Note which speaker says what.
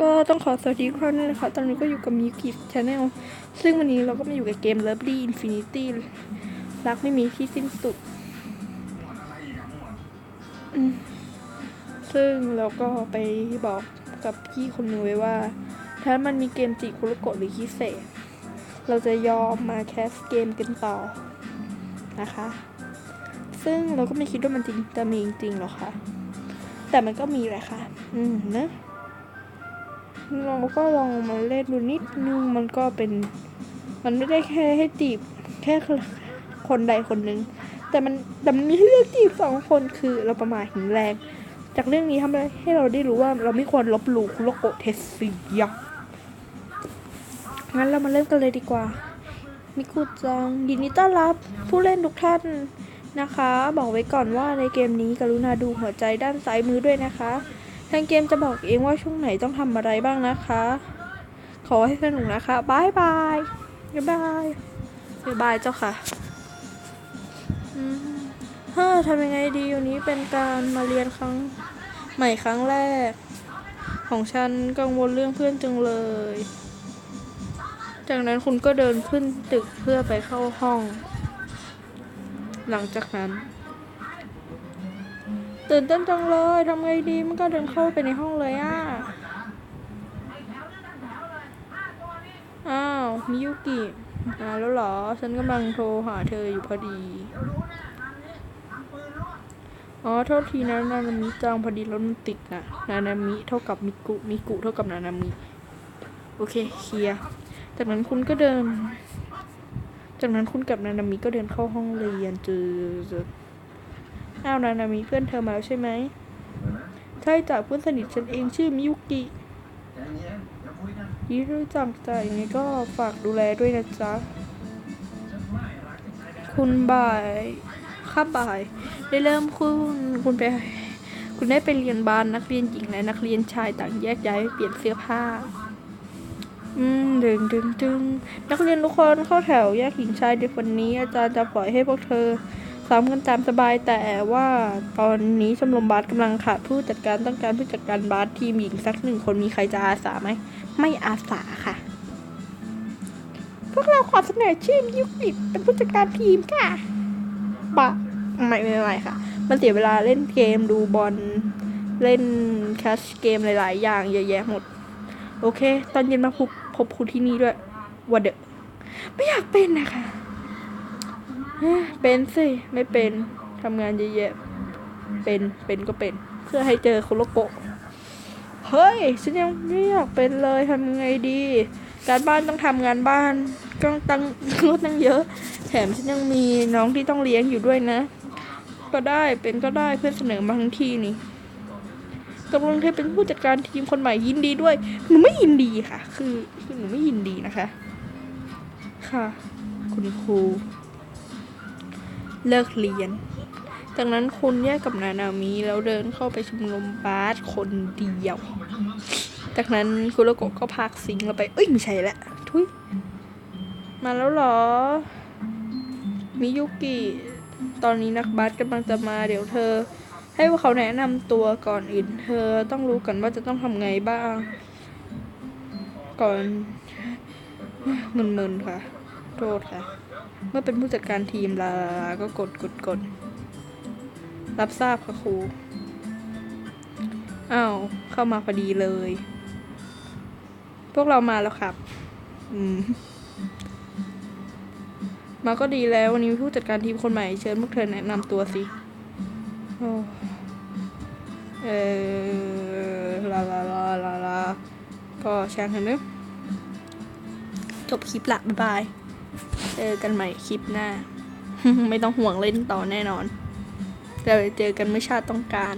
Speaker 1: ก็ต้องขอสวัสดีทุกท่านด้วยนะคะ ตอนนี้ก็อยู่กับมิวกิชาแนลซึ่งวันนี้เราก็มาอยู่กับเกม Lovely Infinity รักไม่มีที่สิ้นสุด ซึ่งเราก็ไปบอกกับพี่คนนึงไว้ว่า ถ้ามันมีเกมจิคุโรโกะหรือคิเศษเราจะยอมมาแคสเกมกันต่อนะคะ ซึ่งเราก็ไม่คิดว่ามันจริงจะมีจริงหรอกค่ะ แต่มันก็มีแหละค่ะ อืมนะ เราก็ลองมาเล่นดูนิดนึงมันก็เป็น มันไม่ได้แค่ให้จีบแค่คนใดคนหนึ่งแต่มันแต่มันมีให้เลือกจีบสองคนคือเราประมาทหินแรง จากเรื่องนี้ทำให้ให้เราได้รู้ว่าเราไม่ควรลบหลู่คุโรโกเทสซิยะงั้นเรามาเริ่มกันเลยดีกว่า มิคุจังยินดีต้อนรับผู้เล่นทุกท่านนะคะ บอกไว้ก่อนว่าในเกมนี้กรุณาดูหัวใจด้านซ้ายมือด้วยนะคะ ทางเกมจะบอกเองว่าช่วงไหนต้องทำอะไรบ้างนะคะ ขอให้สนุกนะคะบายบายบ๊ายบายบ๊ายบายเจ้าค่ะเฮ้อทำยังไงดีวันนี้เป็นการมาเรียนครั้งใหม่ครั้งแรก ของฉันกังวลเรื่องเพื่อนจังเลย จากนั้นคุณก็เดินขึ้นตึกเพื่อไปเข้าห้อง หลังจากนั้น ตื่นเต้นจังเลยทำไงดีมันก็เดินเข้าไปในห้องเลยอะอ้าวมิยุกิมาแล้วเหรอ ฉันกำลังโทรหาเธออยู่พอดี อ๋อโทษทีนะนานามิจังพอดีรถมันติดนะนานามิเท่ากับมิกุมิกุเท่ากับนานามิโอเคเคลียร์จากนั้นคุณก็เดิน จากนั้นคุณกับนานามิก็เดินเข้าห้องเรียนเจอ อ้าวนานามิเพื่อนเธอมาแล้วใช่ไหมใช่จากเพื่อนสนิทฉันเองชื่อมิยุกิยินรู้จักจ้ะยังไงก็ฝากดูแลด้วยนะจ๊ะ คุณบ่ายข้าบ่าย ได้เริ่มคุณคุณไป คุณได้ไปเรียนบานนักเรียนหญิงและนักเรียนชายต่างแยกย้ายเปลี่ยนเสื้อผ้า อืมดึงดึงดึงนักเรียนทุกคนเข้าแถวแยกหญิงชายเดี๋ยววันนี้อาจารย์จะปล่อยให้พวกเธอ ซ้อมกันตามสบายแต่ว่าตอนนี้ชมรมบาสกำลังขาดผู้จัดการต้องการผู้จัดการบาสทีมหญิงสักหนึ่งคนมีใครจะอาสาไหม ไม่อาสาค่ะ พวกเราขอเสนอชื่อยุกิเป็นผู้จัดการทีมค่ะปะไม่ไม่ไม่ค่ะ มันเสียเวลาเล่นเกมดูบอลเล่นแคชเกมหลาย ๆ อย่างเยอะแยะหมด โอเค ตอนเย็นมาพบพบคุณที่นี่ด้วยวันเดอไม่อยากเป็นนะคะ เป็นสิ ไม่เป็นทำงานเยอะแยะ เป็นเป็นก็เป็น เพื่อให้เจอคุโรโกะเฮ้ย ฉันยังไม่อยากเป็นเลยทำไงดี การบ้านต้องทำงานบ้านก็ตั้งก็ตั้งเยอะ แถมฉันยังมีน้องที่ต้องเลี้ยงอยู่ด้วยนะ ก็ได้เป็นก็ได้เพื่อนเสนอมาทั้งทีนี่ตกลงเธอเป็นผู้จัดการทีมคนใหม่ยินดีด้วย หนูไม่ยินดีค่ะ คือคือหนูไม่ยินดีนะคะ ค่ะ คุณครู เลิกเรียน จากนั้นคุณแยกกับนานามิแล้วเดินเข้าไปชมนุมบาสคนเดียว จากนั้นคุโรโกะก็พากสิงเราไป เอ้ยไม่ใช่ละ ทุย มาแล้วเหรอ มิยุกิ ตอนนี้นักบาสกำลังจะมาเดี๋ยวเธอ ให้พวกเขาแนะนำตัวก่อนอื่น เธอต้องรู้กันว่าจะต้องทำไงบ้าง ก่อนมึนๆค่ะ โทษค่ะ เมื่อเป็นผู้จัดการทีมลาลาลาก็กดกดกด รับทราบค่ะครู อ้าว เข้ามาพอดีเลย พวกเรามาแล้วครับ อืม มาก็ดีแล้ว วันนี้ผู้จัดการทีมคนใหม่เชิญพวกเธอแนะนำตัวสิโอ้เออลาลาลาลาลาก็ช่างเถอะเนอะจบคลิปละ บ๊ายบาย เจอกันใหม่คลิปหน้า ไม่ต้องห่วงเล่นต่อแน่นอนเราเจอกันเมื่อชาติต้องการ